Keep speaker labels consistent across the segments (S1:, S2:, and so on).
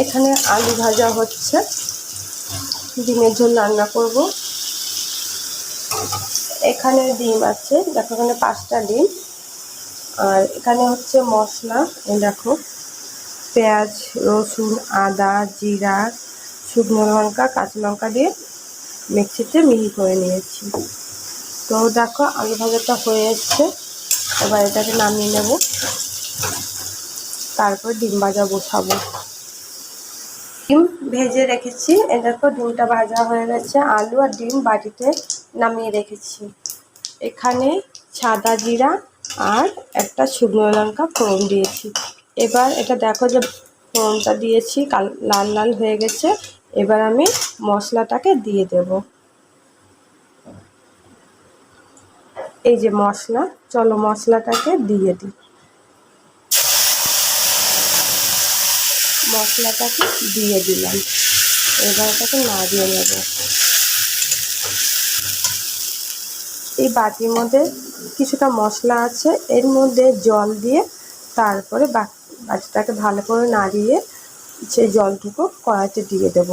S1: এখানে আলু ভাজা হচ্ছে। ডিমের ঝোল রান্না করব। এখানে ডিম আছে, দেখো এখানে পাঁচটা ডিম। আর এখানে হচ্ছে মশলা দেখো। পেঁয়াজ, রসুন, আদা, জিরা, শুকনো লঙ্কা, কাঁচা লঙ্কা দিয়ে মিক্সিতে মিহি করে নিয়েছি। তো দেখো, আলু ভাজাটা হয়ে এসছে। এবার এটাকে নামিয়ে নেব। তারপর ডিম ভাজা বসাবো। ডিম ভেজে রেখেছি। এ দেখো ডিমটা ভাজা হয়ে গেছে। আলু আর ডিম বাটিতে নামিয়ে রেখেছি। এখানে সাদা জিরা আর একটা শুকনো লঙ্কা ফোড়ন দিয়েছি। এবার এটা দেখো যে ফোড়নটা দিয়েছি, কাল, লাল লাল হয়ে গেছে। এবার আমি মশলাটাকে দিয়ে দেব। এই যে মশলা, চলো মশলাটাকে দিয়ে দিই। মশলাটাকে দিয়ে দিলাম। এবার এটাকে নাড়িয়ে নেব। এই বাটির মধ্যে কিছুটা মশলা আছে, এর মধ্যে জল দিয়ে তারপরে বাটিটাকে ভালো করে নাড়িয়ে সেই জলটুকু কড়াইতে দিয়ে দেব।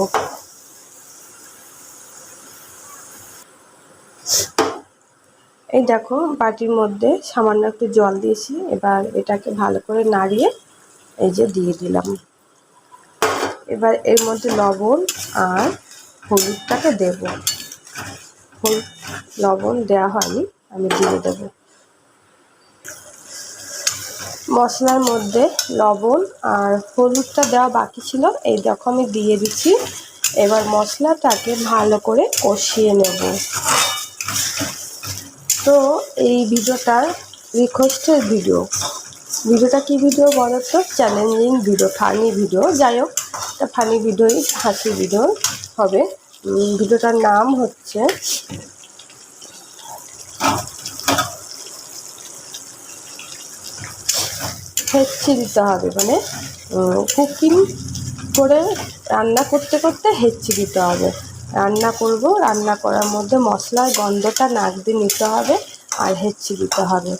S1: এই দেখো, বাটির মধ্যে সামান্য একটু জল দিয়েছি, এবার এটাকে ভালো করে নাড়িয়ে এই যে দিয়ে দিলাম। এবার এর মধ্যে লবণ আর হলুদটাকে দেব। হলুদ, লবণ দেওয়া হয়নি, আমি দিয়ে দেব। মশলার মধ্যে লবণ আর হলুদটা দেওয়া বাকি ছিল, এই দেখো আমি দিয়ে দিচ্ছি। এবার মশলাটাকে ভালো করে কষিয়ে নেব। তো এই ভিডিওটা রিকোয়েস্টের ভিডিও। ভিডিওটা কি ভিডিও বলো তো? চ্যালেঞ্জিং ভিডিও ফানি ভিডিও যাই হোক। একটা ফানি ভিডিওই হাসি ভিডিও হবে। ভিডিওটার নাম হচ্ছে হেঁচড়ে দিতে হবে মানে কুকিং করে রান্না করতে করতে হেঁচড়ে দিতে হবে। রান্না করব, রান্না করার মধ্যে মশলার গন্ধটা নাক দিয়ে নিতে হবে আর হেঁচড়ে দিতে হবে।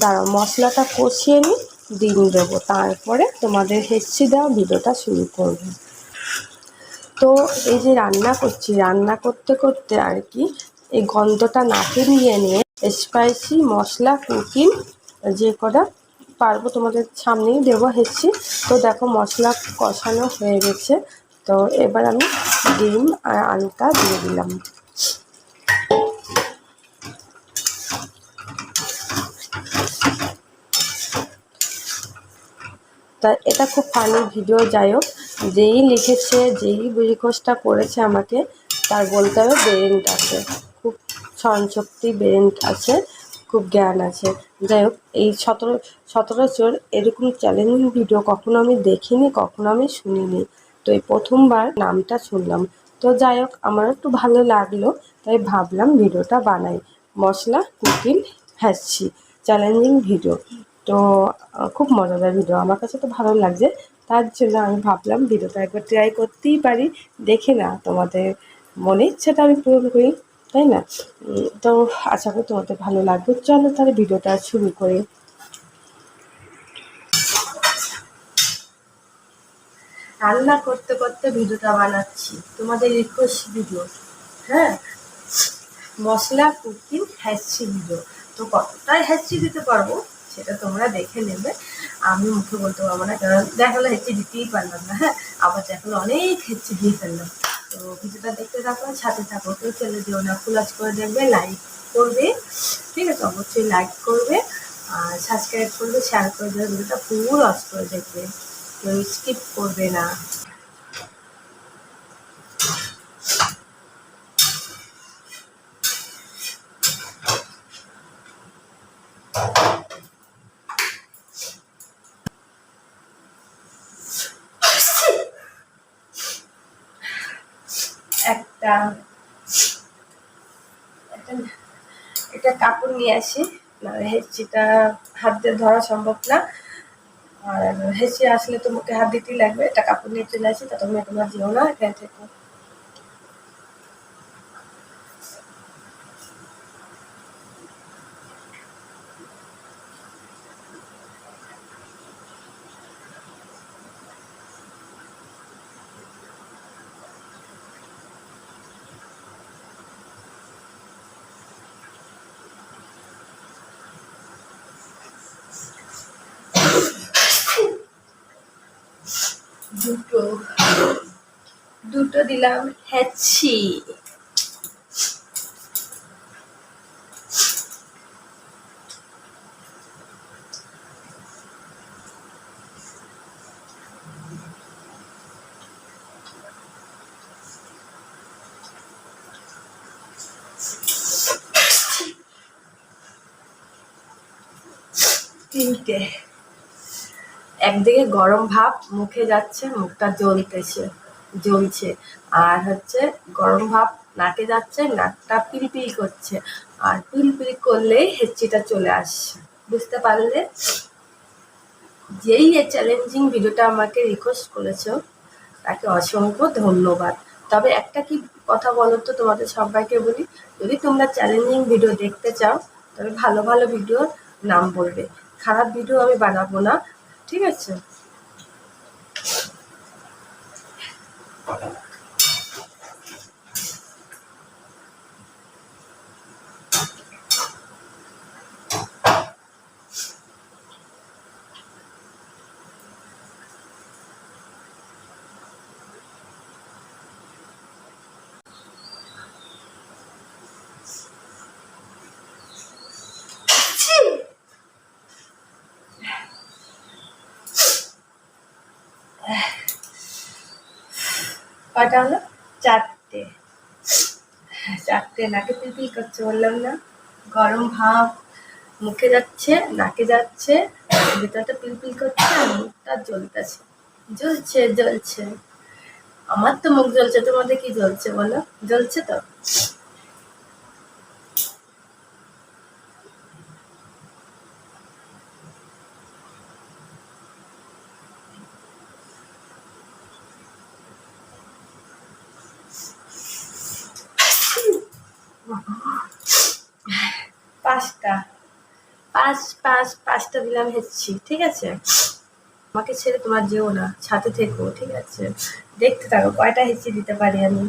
S1: দাঁড়াও, মশলাটা কষিয়ে নিই, ডিম দেবো। তারপরে তোমাদের হেঁচড়ে দেওয়া ভিডিওটা শুরু করব। তো এই যে রান্না করছি, রান্না করতে করতে আর কি এই গন্ধটা নাকে নিয়ে নিয়ে স্পাইসি মশলা, কুকিং যে কটা পারব তোমাদের সামনেই দেবো হেসছি তো দেখো মশলা কষানো হয়ে গেছে। তো এবার আমি ডিম আর আলুটা দিয়ে দিলাম। তা এটা খুব ফানি ভিডিও যাই হোক। যেই লিখেছে, যেই রিকোয়েস্টটা করেছে আমাকে, তার বলতে হবে ব্রেন্ট আছে। খুব স্মরণশক্তি ব্রেন্ট আছে, খুব জ্ঞান আছে। যাই হোক, এই সতেরো সতেরো চোর এরকম চ্যালেঞ্জিং ভিডিও কখনো আমি দেখিনি, কখনো আমি শুনিনি। তো এই প্রথমবার নামটা শুনলাম। তো যাই হোক, আমার একটু ভালো লাগল, তাই ভাবলাম ভিডিওটা বানাই। মশলা কুকিং হ্যাসছি চ্যালেঞ্জিং ভিডিও তো খুব মজাদার ভিডিও আমার কাছে তো ভালো লাগছে। তার জন্য আমি ভাবলাম ভিডিওটা একবার ট্রাই করতেই পারি। দেখে না, তোমাদের মনে ইচ্ছাটা আমি পূরণ করি, তাই না? তো আশা করি তোমাদের ভালো লাগবে। চলো তাহলে ভিডিওটা শুরু করি। রান্না করতে করতে ভিডিওটা বানাচ্ছি। তোমাদের রিকোয়েস্ট ভিডিও হ্যাঁ? মশলা কুকিং হ্যাচি ভিডিও তো কতটাই হ্যাচি দিতে পারব, সেটা তোমরা দেখে নেবে। আমি মুখে বলতে পারব না, কারণ দেখালে হেঁচে দিতেই পারলাম না। হ্যাঁ আবার দেখালে অনেক হেঁচে দিয়ে ফেললাম। তো ভিডিওটা দেখতে থাকো, সাথে থাকো, কেউ চলে যেও না ফুলাজ করে দেখবে লাইক করবে। ঠিক আছে, অবশ্যই লাইক করবে, আর সাবস্ক্রাইব করবে শেয়ার করে দেবে, ভিডিওটা পুরো লস করে দেখবে। কেউ স্কিপ করবে না একটা একটা কাপড় নিয়ে আসি। মানে হেঁচিটা হাত দিয়ে ধরা সম্ভব না। আর হেঁচি আসলে তো মুখে হাত দিতেই লাগবে। এটা কাপড় নিয়ে চলে আসি, তা তুমি তোমরা যেও না, এখানে থেকে। দুটো। দুটো দিলাম হ্যাচি। তিনটে। একদিকে গরম ভাব মুখে যাচ্ছে, মুখটা জ্বলতেছে, জ্বলছে। আর হচ্ছে গরম ভাব নাকে যাচ্ছে, নাকটা পিলপিল করছে। আর পিলপিল করলেই হেঁচিটা চলে আসছে। বুঝতে পারলে? যেই এই চ্যালেঞ্জিং ভিডিওটা আমাকে রিকোয়েস্ট করেছ, তাকে অসংখ্য ধন্যবাদ। তবে একটা কি কথা বলো তো তোমাদের সবাইকে বলি, যদি তোমরা চ্যালেঞ্জিং ভিডিও দেখতে চাও, তবে ভালো ভালো ভিডিওর নাম বলবে। খারাপ ভিডিও আমি বানাবো না। ঠিক আছে। কটা হলো চারটে। চারটে, নাকে পিলপিল করছে, বললাম না। গরম ভাব মুখে যাচ্ছে, নাকে যাচ্ছে, ভিতরটা পিলপিল করছে আর মুখটা জ্বলতেছে। জ্বলছে জ্বলছে। আমার তো মুখ জ্বলছে, তোমাদের কি জ্বলছে বলো? জ্বলছে তো? পাঁচটা। পাঁচ পাঁচ, পাঁচটা দিলাম হেচ্ছি ঠিক আছে? আমাকে ছেড়ে তোমার যেও না সাথে থেকো, ঠিক আছে? দেখতে থাকো, কয়টা হেঁচি দিতে পারি আমি?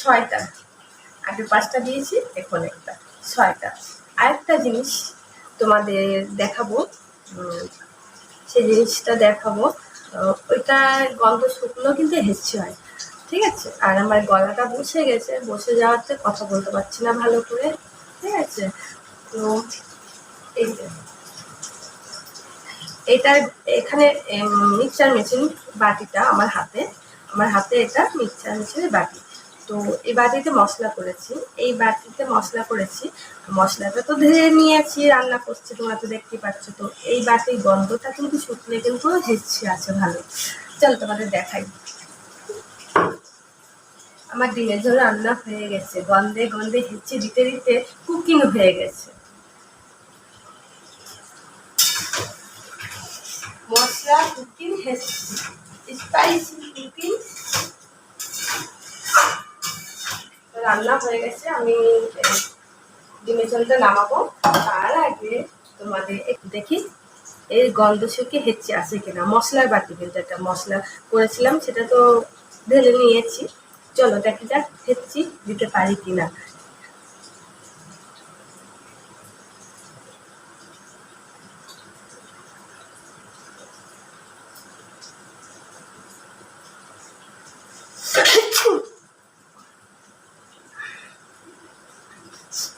S1: ছয়টা। আগে পাঁচটা দিয়েছি এখন একটা। ছয়টা। আরেকটা জিনিস তোমাদের দেখাবো সেই জিনিসটা দেখাবো। আহ, ওইটা গন্ধ শুকনো কিন্তু হেসছে হয় ঠিক আছে? আর আমার গলাটা বসে গেছে বসে যাওয়াতে কথা বলতে পারছি না ভালো করে ঠিক আছে? তো এটা এখানে মিক্সচার মেশিন বাটিটা আমার হাতে আমার হাতে এটা মিক্সচার মেশিনের বাটি। তো এই বাটিতে মশলা করেছি। এই বাটিতে মশলা করেছি। মশলাটা তো ধুয়ে নিয়েছি, রান্না করছি, তোমরা তো দেখতে পাচ্ছ। তো এই বাটির গন্ধটা কিন্তু শুকলে কিন্তু হেসছে আছে ভালো। চল তোমাদের দেখাই। আমার ডিমের ঝোল রান্না হয়ে গেছে। গন্ধে গন্ধে হেঁচে দিতে দিতে কুকিং হয়ে গেছে। মশলা কুকিং হেসছি স্পাইসি কুকিং রান্না হয়ে গেছে, আমি ডিমের ঝোলটা নামাবো। তার আগে তোমাদের একটু দেখি, এই গন্ধ শুকে হেঁচে আছে কিনা, মশলার বাটি কিন্তু একটা মশলা করেছিলাম, সেটা তো ঢেলে নিয়েছি। চলো দেখি যাক হেঁচি দিতে পারি কিনা।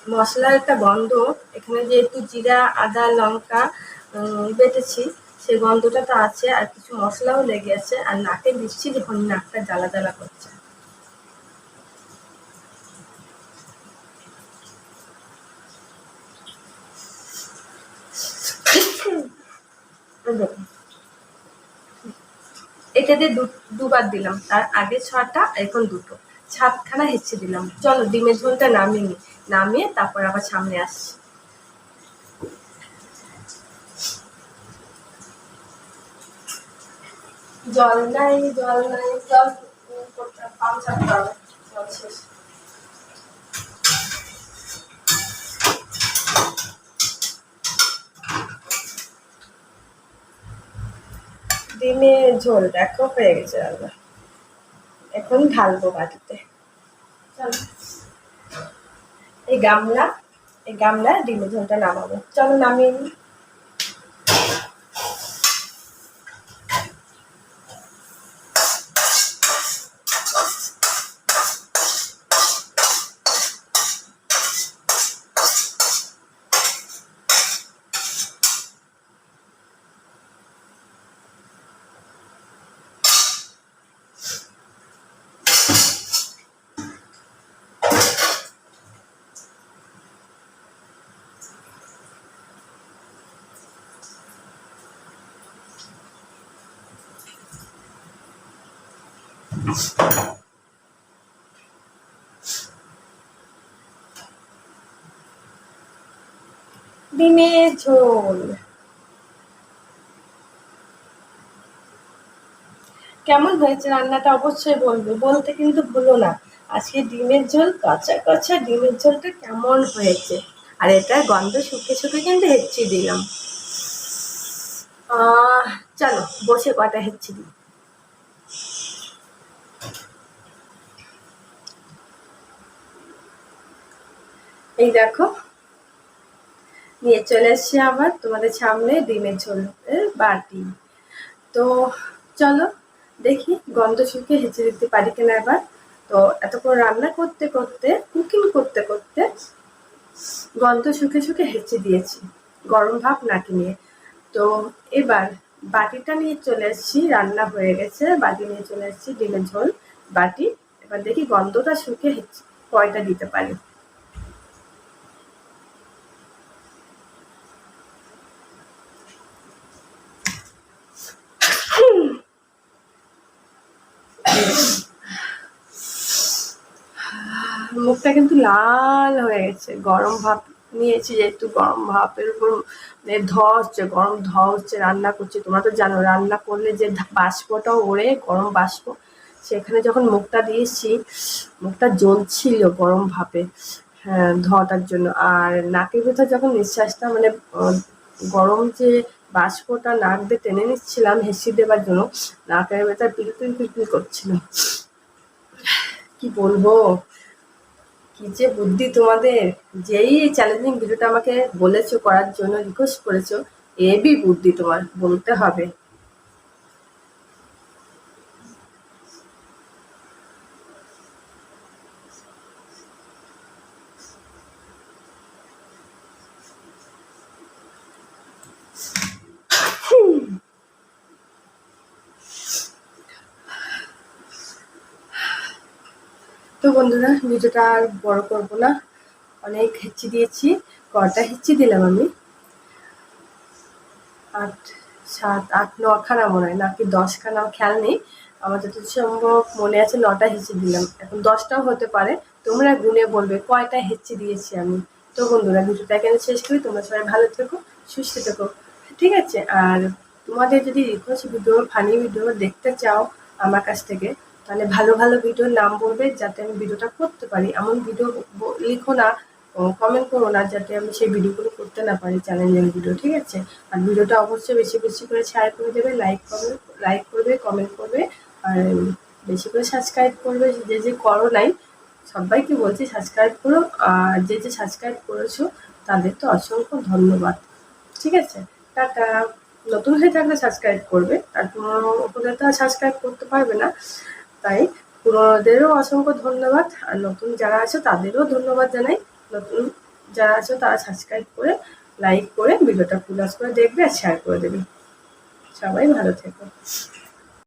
S1: মশলার একটা গন্ধ। এখানে যেহেতু জিরা, আদা, লঙ্কা বেটেছি, সেই গন্ধটা তো আছে, আর কিছু মশলাও লেগে আছে, আর নাকে দিচ্ছি যখন নাকটা জ্বালা জ্বালা করছে। এটাতে দুবার দিলাম, তার আগে ছটা, এখন দুটো। সাতখানা হেঁচে দিলাম। চলো, ডিমের ঝোলটা নামিয়ে নি। নামিয়ে তারপর আবার সামনে আসছি। জল নাই জল নাই, জল ডিমের ঝোল, দেখো, হয়ে গেছে রান্না। এখন ঢালবো বাটিতে। চলো। এই গামলা এই গামলা ডিমের ঝোলটা নামাবো। চলো নামিয়ে নিই। ঝোল। কেমন হয়েছে রান্নাটা অবশ্যই বলবে। বলতে কিন্তু ভুলো না। আজকে ডিমের ঝোল, কাঁচা কাঁচা ডিমের ঝোলটা কেমন হয়েছে। আর এটা গন্ধ শুকে শুকে কিন্তু হেঁচি দিলাম। চলো, বসে কটা হেঁচি দিই। এই দেখো। নিয়ে চলে এসছি আবার তোমাদের সামনে ডিমের ঝোল বাটি তো চলো দেখি গন্ধ শুকিয়ে হেঁচে দিতে পারি কিনা এবার। তো এতক্ষণ রান্না করতে করতে কুকিং করতে করতে গন্ধ শুকে শুকে হেঁচে দিয়েছি, গরম ভাব নাকি নিয়ে। তো এবার বাটিটা নিয়ে চলে এসেছি, রান্না হয়ে গেছে। বাটি নিয়ে চলে এসেছি ডিমের ঝোল, বাটি। এবার দেখি গন্ধটা শুকে কয়টা দিতে পারি। মুখটা কিন্তু লাল হয়ে গেছে। গরম ভাব নিয়েছি যেহেতু গরম ভাপের উপর মানে হচ্ছে, গরম ধোয়া হচ্ছে, রান্না করছি। তোমরা তো জানো, রান্না করলে যে বাষ্পটাও ওড়ে, গরম বাষ্প। সেখানে যখন মুখটা দিয়েছি, মুখটা জ্বলছিল গরম ভাপে হ্যাঁ ধোয়াটার জন্য। আর নাকের ভেতর যখন নিঃশ্বাসটা মানে গরম যে বাষ্পটা নাক দিয়ে টেনে নিচ্ছিলাম হেসি দেবার জন্য, নাকের ভেতর পিলপিল পিলপিল করছিল। কি বলব? কি যে বুদ্ধি তোমাদের? যেই চ্যালেঞ্জিং ভিডিওটা আমাকে বলেছ, করার জন্য রিকোয়েস্ট করেছ এবি বুদ্ধি তোমার, বলতে হবে। তো বন্ধুরা, ভিডিওটা আর বড় করব না। অনেক হেঁচি দিয়েছি, কটা হেঁচি দিলাম আমি। আট, সাত, আট, নখানা মনে হয়। নাকি দশখানা খেয়াল নেই। আমার যত সম্ভব মনে আছে নটা হেঁচি দিলাম। এখন দশটাও হতে পারে। তোমরা গুনে বলবে, কয়টা হেঁচি দিয়েছি আমি? তো বন্ধুরা, ভিডিওটা এখানে শেষ করি। তোমরা সবাই ভালো থেকো, সুস্থ থেকো। ঠিক আছে? আর তোমাদের যদি রিকোয়েস্ট ভিডিও ফানি ভিডিও দেখতে চাও আমার কাছ থেকে তাহলে ভালো ভালো ভিডিওর নাম বলবে যাতে আমি ভিডিওটা করতে পারি। এমন ভিডিও লিখো না কমেন্ট করো না যাতে আমি সেই ভিডিওগুলো করতে না পারি চ্যালেঞ্জিং ভিডিও, ঠিক আছে? আর ভিডিওটা অবশ্যই বেশি বেশি করে শেয়ার করে দেবে লাইক করবে লাইক করবে কমেন্ট করবে, আর বেশি করে সাবস্ক্রাইব করবে, যে যে করো নাই, সবাইকে বলছি সাবস্ক্রাইব করো, আর যে যে সাবস্ক্রাইব করেছ তাদের তো অসংখ্য ধন্যবাদ, ঠিক আছে? টাটা। নতুন হয়ে থাকলে সাবস্ক্রাইব করবে, আর পুরোনো ওপরে তো সাবস্ক্রাইব করতে পারবে না। তাই পুরোনোদেরও অসংখ্য ধন্যবাদ। আর নতুন যারা আছে তাদেরও ধন্যবাদ জানাই। নতুন যারা আছে তারা সাবস্ক্রাইব করে লাইক করে, ভিডিওটা প্লাস করে দেখবে আর শেয়ার করে দেবে। সবাই ভালো থেকো।